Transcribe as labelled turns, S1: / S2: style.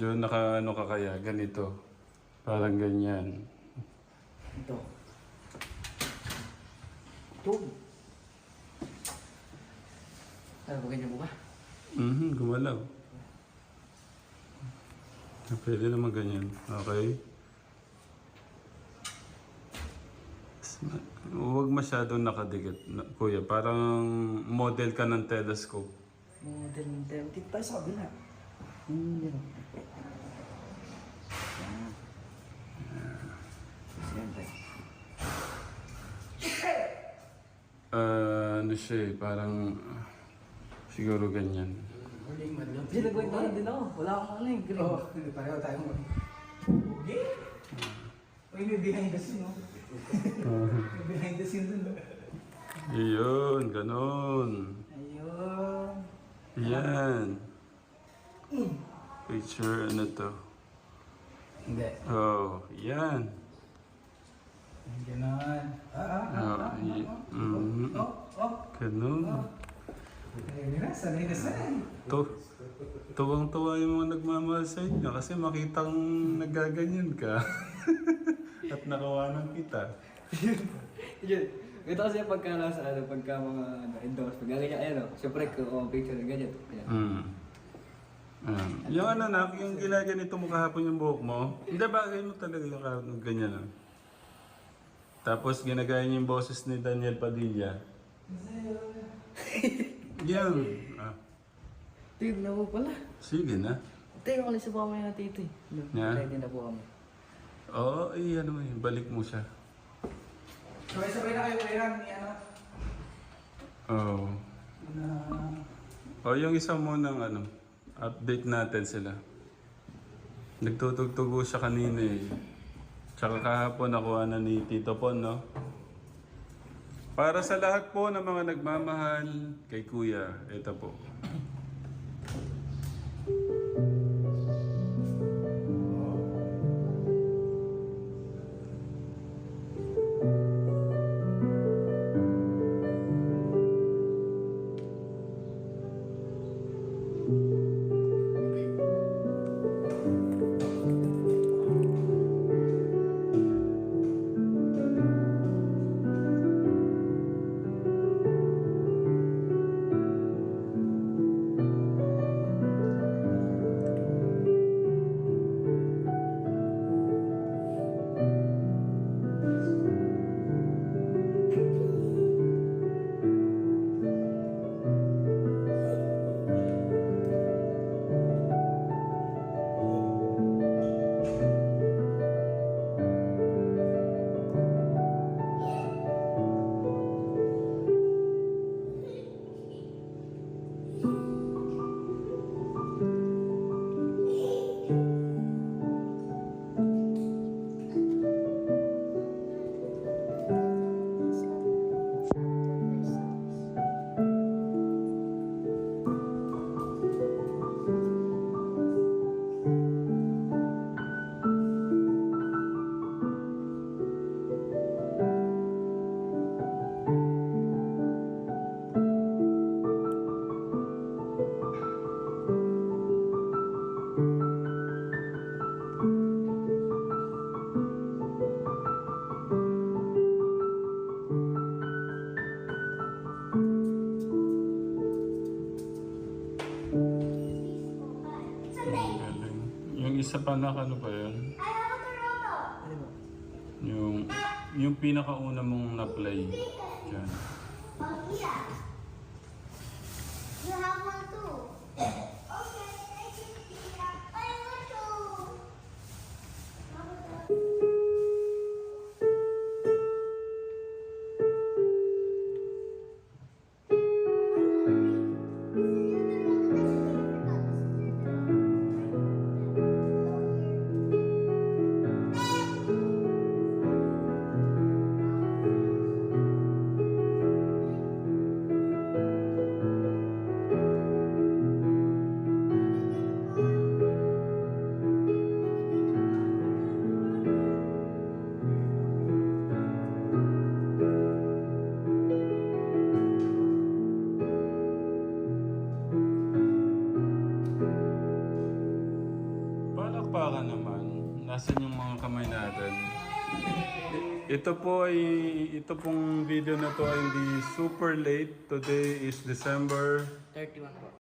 S1: medyo naka ano ka kaya, ganito. Parang ganyan.
S2: Ito. Ito. Ano ba ganyan mo ba?
S1: Mhm, gumalaw. Pwede naman ganyan. Okay. Huwag masyadong nakadikit, na- kuya. Parang model ka ng telescope.
S2: Model ng tayo. Dito tayo sa kabila. Hmm, yun. Yan. Yan tayo.
S1: Ah, ano siya eh, parang ah, siguro ganyan.
S3: Huling madlog.
S2: Pinagwento na din ako. Wala akong ano eh. Green.
S3: Oo, hindi pareho tayong mag... Okay? Uy, may behind the scene, no? May behind the scene dun, no?
S1: Iyon, ganon.
S3: Ayun.
S1: Yan. Picture, ano to?
S3: Hindi.
S1: Oh, yan.
S3: Ganon. Ah, ah, ah,
S1: Ah,
S3: ah,
S1: y-
S3: ah, ah.
S1: mhm.
S3: Oh, oh.
S1: Ganon.
S3: Ayun na, sanay na sanay.
S1: To, tuwang-tuwa yung mga nagmamahal sa inyo kasi makitang nagaganyan ka. At nakawanan kita.
S2: Yun. Ito kasi pagka nasa ano, pagka mga ano, endorse, pagka ganyan, ayan o. Siyempre, kung oh, picture na ganyan. Ayan.
S1: Mm. Um, yung ano na, yung ginaganito mo kahapon yung buhok mo, hindi bagay mo talaga yung kahapon ganyan ah. Tapos ginagaya niya yung boses ni Daniel Padilla. Yan. Ah,
S2: Tignan mo pala.
S1: sige na.
S2: Tingnan ko lang sa pamay na tito eh.
S1: Yeah.
S2: Ready na po kami.
S1: Oo, eh, ano eh, balik mo siya.
S3: Sabay-sabay na kayo kailan ni ano?
S1: Oo.
S3: Na...
S1: O yung isa mo ng ano, update natin sila. Nagtutugtugo siya kanina eh. Tsaka kahapon nakuha na ni Tito Pon, no? Para sa lahat po ng mga nagmamahal kay Kuya, ito po. Isa pa na ano pa yun?
S2: Ano ba?
S1: Yung, yung pinakauna mong na-play. Yan.
S4: Oh, yeah. You have one too.
S1: Kamay natin? Ito po ay, ito pong video na to ay hindi super late. Today is December
S2: 31 po.